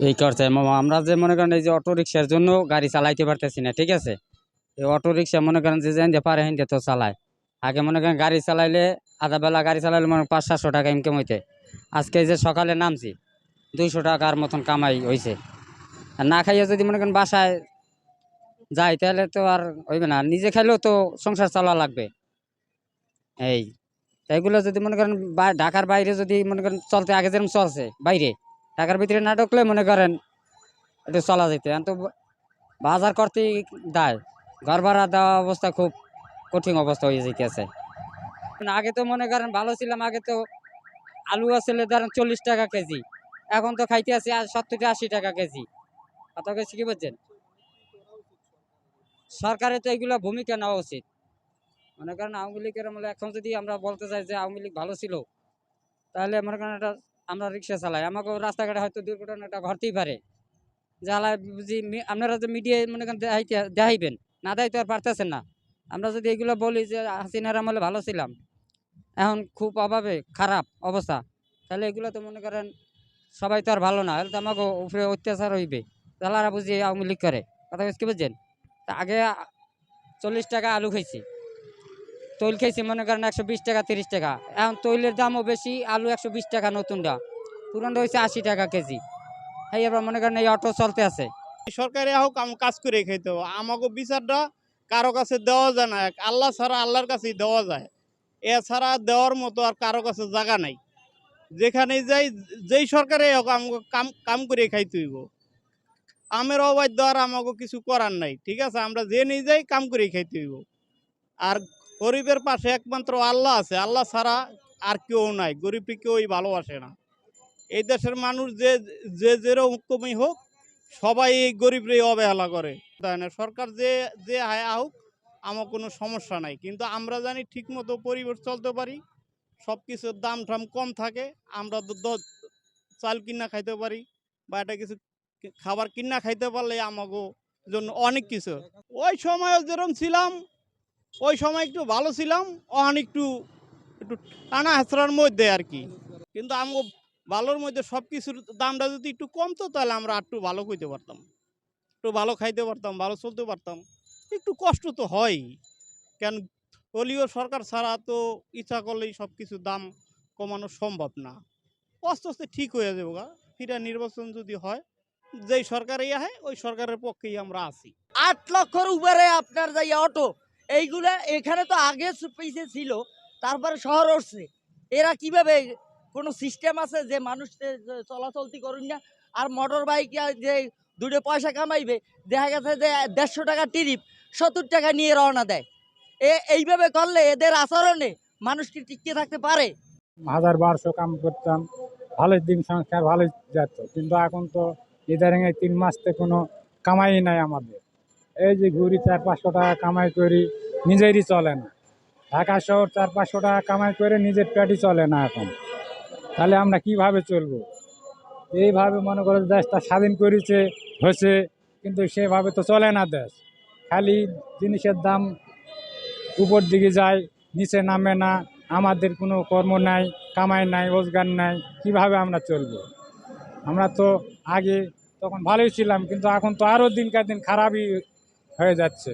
এই করছে। আমরা যে মনে করেন এই যে অটো রিক্সার জন্য গাড়ি চালাইতে পারতেছি না, ঠিক আছে? এই অটো রিক্সা মনে করেন যে যেন পারে হিন্দে তো চালায়। আগে মনে করেন গাড়ি চালাইলে, আধা বেলা গাড়ি চালাইলে মনে পাঁচ সাতশো টাকা ইনকাম হইতে। আজকে যে সকালে নামছি, দুইশো টাকার মতন কামাই হয়েছে আর না খাইয়ে যদি মনে করেন বাসায় যাই, তাহলে তো আর হইবে না। নিজে খাইলেও তো সংসার চালা লাগবে। এই এগুলো যদি মনে করেন ঢাকার বাইরে যদি মনে করেন চলতে, আগে যেরকম চলছে, বাইরে ঢাকার ভিতরে না ঢুকলে মনে করেন একটু চলা যেত। তো বাজার করতে দায়। ঘর ভাড়া দেওয়া অবস্থা খুব কঠিন অবস্থা হয়ে যেতেছে আগে তো মনে করেন ভালো ছিলাম, আগে তো আলু আসলে ধরেন চল্লিশ টাকা কেজি। এখন তো খাইতে আছি সত্তর থেকে আশি টাকা কেজি। কত কেজি কি বলছেন সরকারের তো এগুলো ভূমিকা নেওয়া উচিত। মনে করেন আওয়ামী লীগের এখন যদি আমরা বলতে চাই যে আওয়ামী লীগ ভালো ছিল, তাহলে মনে করেন একটা আমরা রিক্সা চালাই। আমাকে রাস্তাঘাটে হয়তো দুর্ঘটনাটা ঘটতেই পারে। জ্বালায় বুঝি আপনারা যে মিডিয়ায় মনে করেন দেখাইবেন, না দেয় তো আর পারতেছেন না। আমরা যদি এগুলো বলি যে হাসিনার আমলে ভালো ছিলাম, এখন খুব অভাবে, খারাপ অবস্থা, তাহলে এগুলো তো মনে করেন সবাই তো আর ভালো না, তাহলে তো আমাকে উপরে অত্যাচার হইবে। তাহলে বুঝি আওয়ামী লীগ করে। কথা বুঝতে বুঝছেন? তা আগে চল্লিশ টাকা আলু খাইছি। তৈল খেয়েছি মনে করেন একশো বিশ টাকা, তিরিশ টাকা। এখন তৈলের দামও বেশি, আলু একশো বিশ টাকা নতুনটা। পুরনটা হয়েছে আশি টাকা কেজি। এই এবার মনে করেন এই অটো চলতে আছে। সরকারে হোক কাজ করে হবে। আমাকে বিচারটা কারও কাছে দেওয়া যায় না। আল্লাহ ছাড়া আল্লাহর কাছেই দেওয়া যায়। এছাড়া দেওয়ার মতো আর কারও কাছে জায়গা নাই। যেখানে যাই, যেই সরকারে হোক আমাকে কাম কাম করে খাইতে হইব। আমের অবাধ্য আর আমাকে কিছু করার নাই, ঠিক আছে? আমরা যে নিয়ে যাই, কাম করে খাইতে হইব। আর গরিবের পাশে একমাত্র আল্লাহ আছে। আল্লাহ ছাড়া আর কেউ নাই। গরিবকে কেউই ভালোবাসে না। এই দেশের মানুষ যে যে যেরকমই হোক, সবাই এই গরিবরে অবহেলা করে। তাই না সরকার যে যে আয় আহুক আমার কোনো সমস্যা নাই। কিন্তু আমরা জানি ঠিকমতো পরিবেশ চলতে পারি। সব কিছুর দাম টাম কম থাকে। আমরা তো চাল কিনা খাইতে পারি বা এটা কিছু খাবার কিনা খাইতে পারলে আমাকে জন্য অনেক কিছু। ওই সময় যেরকম ছিলাম ওই সময় একটু ভালো ছিলাম অন একটু একটু টানা হেঁচড়ার মধ্যে আর কি। কিন্তু আমাকে ভালোর মধ্যে সব কিছুর দামটা যদি একটু কমতো, তাহলে আমরা একটু ভালো খাইতে পারতাম। একটু ভালো খাইতে পারতাম, ভালো চলতে পারতাম। একটু কষ্ট তো হয় কেন দলীয় সরকার ছাড়া তো ইচ্ছা করলেই সব কিছু দাম কমানো সম্ভব না। আস্তে আস্তে ঠিক হয়ে যাবে গা। ফিরা নির্বাচন যদি হয়, যেই সরকারই আহে, ওই সরকারের পক্ষেই আমরা আছি। আট লক্ষর উপরে আপনার যাই অটো এইগুলা এখানে তো আগে পিছিয়ে ছিল, তারপরে শহর উঠছে। এরা কীভাবে কোনো সিস্টেম আছে যে মানুষ চলাচলতি করুন না? আর মোটর বাইক যে দুটো পয়সা কামাইবে, দেখা গেছে যে দেড়শো টাকা টিরিপ সত্তর টাকা নিয়ে রওনা দেয়। এ এইভাবে করলে এদের আচরণে মানুষ কি টিকে থাকতে পারে। হাজার বারোশো কাম করতাম, ভালোই দিন সংসার, ভালোই যেত কিন্তু এখন তো ইদারিং তিন মাস থেকে কোনো কামাই নাই আমাদের। এই যে ঘুরি চার পাঁচশো টাকা কামাই করি, নিজেরই চলে না। ঢাকা শহর চার পাঁচশো টাকা কামাই করে নিজের পেটই চলে না এখন। তাহলে আমরা কীভাবে চলবো? এইভাবে মনে করো দেশটা স্বাধীন করেছে, হয়েছে, কিন্তু সেভাবে তো চলে না দেশ। খালি জিনিসের দাম উপর দিকে যায়, নিচে নামে না, আমাদের কোনো কর্ম নাই, কামাই নাই, রোজগার নাই, কীভাবে আমরা চলবো? আমরা তো আগে তখন ভালোই ছিলাম, কিন্তু এখন তো আরও দিনকার দিন খারাপই হয়ে যাচ্ছে।